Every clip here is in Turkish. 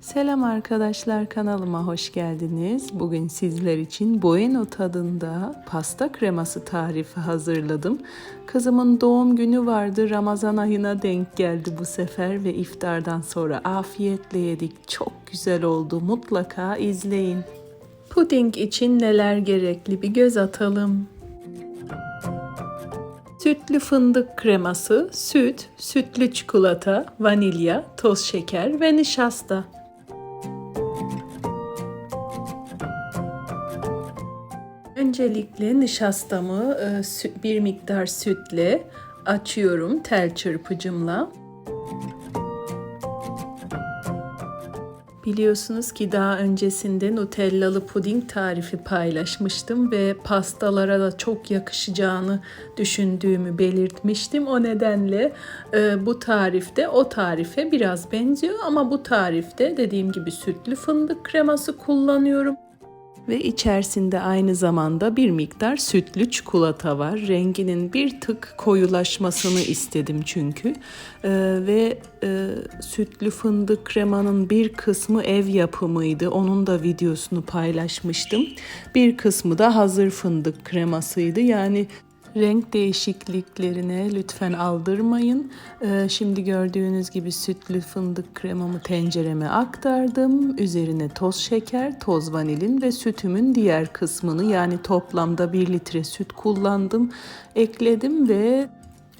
Selam arkadaşlar kanalıma hoş geldiniz. Bugün sizler için Bueno tadında pasta kreması tarifi hazırladım. Kızımın doğum günü vardı. Ramazan ayına denk geldi bu sefer ve iftardan sonra afiyetle yedik. Çok güzel oldu. Mutlaka izleyin. Puding için neler gerekli bir göz atalım. Sütlü fındık kreması, süt, sütlü çikolata, vanilya, toz şeker ve nişasta. Öncelikle nişastamı e, bir miktar sütle açıyorum tel çırpıcımla. Biliyorsunuz ki daha öncesinde Nutellalı puding tarifi paylaşmıştım ve pastalara da çok yakışacağını düşündüğümü belirtmiştim. O nedenle e, bu tarifte o tarife biraz benziyor ama bu tarifte dediğim gibi sütlü fındık kreması kullanıyorum. Ve içerisinde aynı zamanda bir miktar sütlü çikolata var. Renginin bir tık koyulaşmasını istedim çünkü. Ee, ve e, sütlü fındık kremanın bir kısmı ev yapımıydı. Onun da videosunu paylaşmıştım. Bir kısmı da hazır fındık kremasıydı. Yani Renk değişikliklerine lütfen aldırmayın. Ee, şimdi gördüğünüz gibi sütlü fındık kremamı tencereme aktardım. Üzerine toz şeker, toz vanilin ve sütümün diğer kısmını yani toplamda 1 litre süt kullandım. Ekledim ve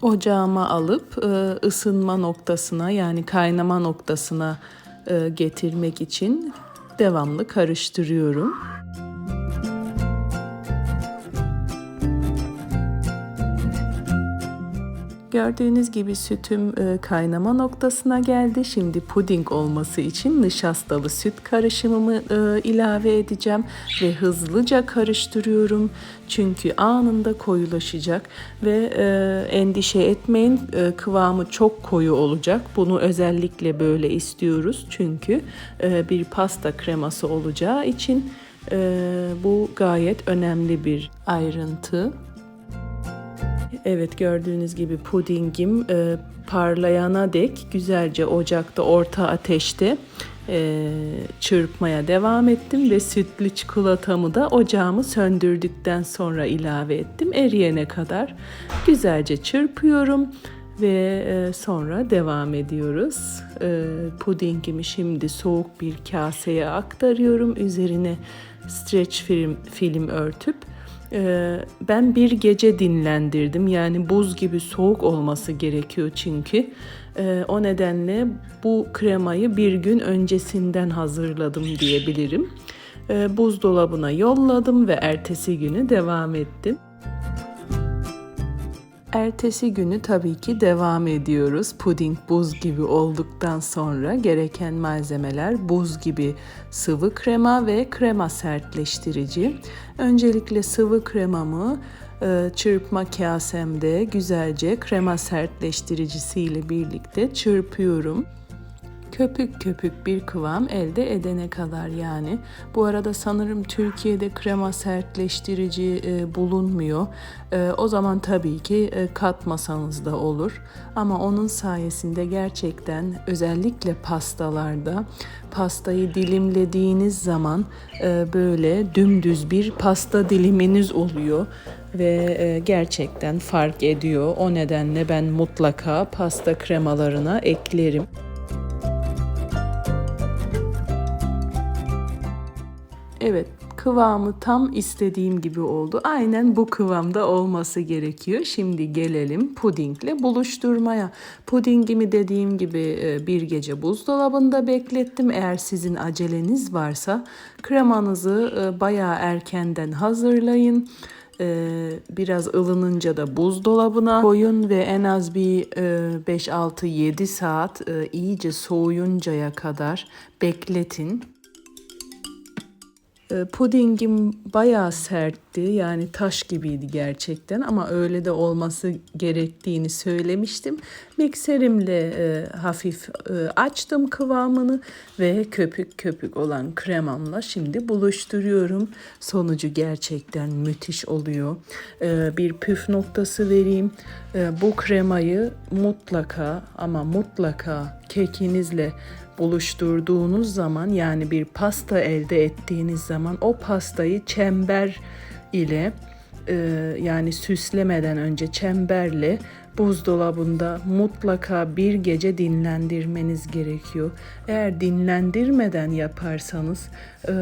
ocağıma alıp e, ısınma noktasına yani kaynama noktasına e, getirmek için devamlı karıştırıyorum. Gördüğünüz gibi sütüm e, kaynama noktasına geldi. Şimdi puding olması için nişastalı süt karışımımı e, ilave edeceğim ve hızlıca karıştırıyorum. Çünkü anında koyulaşacak ve e, endişe etmeyin kıvamı çok koyu olacak. Bunu özellikle böyle istiyoruz çünkü bir pasta kreması olacağı için bu gayet önemli bir ayrıntı. Evet gördüğünüz gibi pudingim e, parlayana dek güzelce ocakta orta ateşte e, çırpmaya devam ettim ve sütlü çikolatamı da ocağımı söndürdükten sonra ilave ettim eriyene kadar güzelce çırpıyorum ve e, sonra devam ediyoruz. E, pudingimi şimdi soğuk bir kaseye aktarıyorum. Üzerine streç film, film örtüp ben bir gece dinlendirdim. Yani buz gibi soğuk olması gerekiyor çünkü. Ee, o nedenle bu kremayı bir gün öncesinden hazırladım diyebilirim. Ee, buzdolabına yolladım ve ertesi günü devam ettim. Ertesi günü tabii ki devam ediyoruz. Puding buz gibi olduktan sonra gereken malzemeler buz gibi sıvı krema ve krema sertleştirici. Öncelikle sıvı kremamı e, çırpma kasemde güzelce krema sertleştiricisiyle birlikte çırpıyorum köpük köpük bir kıvam elde edene kadar yani. Bu arada sanırım Türkiye'de krema sertleştirici e, bulunmuyor. E, o zaman tabii ki e, katmasanız da olur. Ama onun sayesinde gerçekten özellikle pastalarda pastayı dilimlediğiniz zaman e, böyle dümdüz bir pasta diliminiz oluyor ve e, gerçekten fark ediyor. O nedenle ben mutlaka pasta kremalarına eklerim. Evet, kıvamı tam istediğim gibi oldu. Aynen bu kıvamda olması gerekiyor. Şimdi gelelim pudingle buluşturmaya. Pudingimi dediğim gibi e, bir gece buzdolabında beklettim. Eğer sizin aceleniz varsa kremanızı e, bayağı erkenden hazırlayın e, biraz ılınınca da buzdolabına koyun ve en az bir 5-6-7 saat iyice soğuyuncaya kadar bekletin. E, Pudingim bayağı sertti yani taş gibiydi gerçekten ama öyle de olması gerektiğini söylemiştim. Mikserimle e, hafif e, açtım kıvamını ve köpük köpük olan kremamla şimdi buluşturuyorum. Sonucu gerçekten müthiş oluyor. E, bir püf noktası vereyim. E, bu kremayı mutlaka ama mutlaka kekinizle buluşturduğunuz zaman yani bir pasta elde ettiğiniz zaman o pastayı çember ile e, yani süslemeden önce çemberle buzdolabında mutlaka bir gece dinlendirmeniz gerekiyor. Eğer dinlendirmeden yaparsanız e,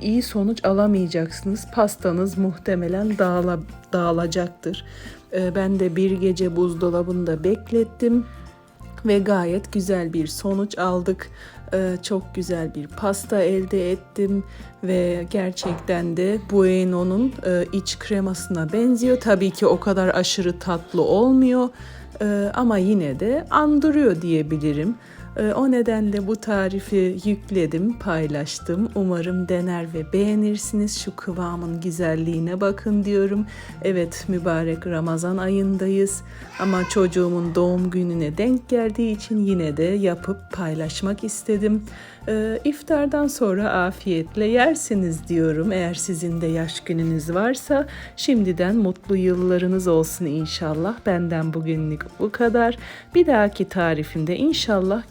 iyi sonuç alamayacaksınız. Pastanız muhtemelen dağıla, dağılacaktır. E, ben de bir gece buzdolabında beklettim ve gayet güzel bir sonuç aldık. Ee, çok güzel bir pasta elde ettim ve gerçekten de Bueno'nun e, iç kremasına benziyor. Tabii ki o kadar aşırı tatlı olmuyor Ee, ama yine de andırıyor diyebilirim. Ee, O nedenle bu tarifi yükledim, paylaştım. Umarım dener ve beğenirsiniz. Şu kıvamın güzelliğine bakın diyorum. Evet, mübarek Ramazan ayındayız. Ama çocuğumun doğum gününe denk geldiği için yine de yapıp paylaşmak istedim. Ee, iftardan sonra afiyetle yersiniz diyorum. Eğer sizin de yaş gününüz varsa şimdiden mutlu yıllarınız olsun inşallah. Benden bugünlük bu kadar. Bir dahaki tarifimde inşallah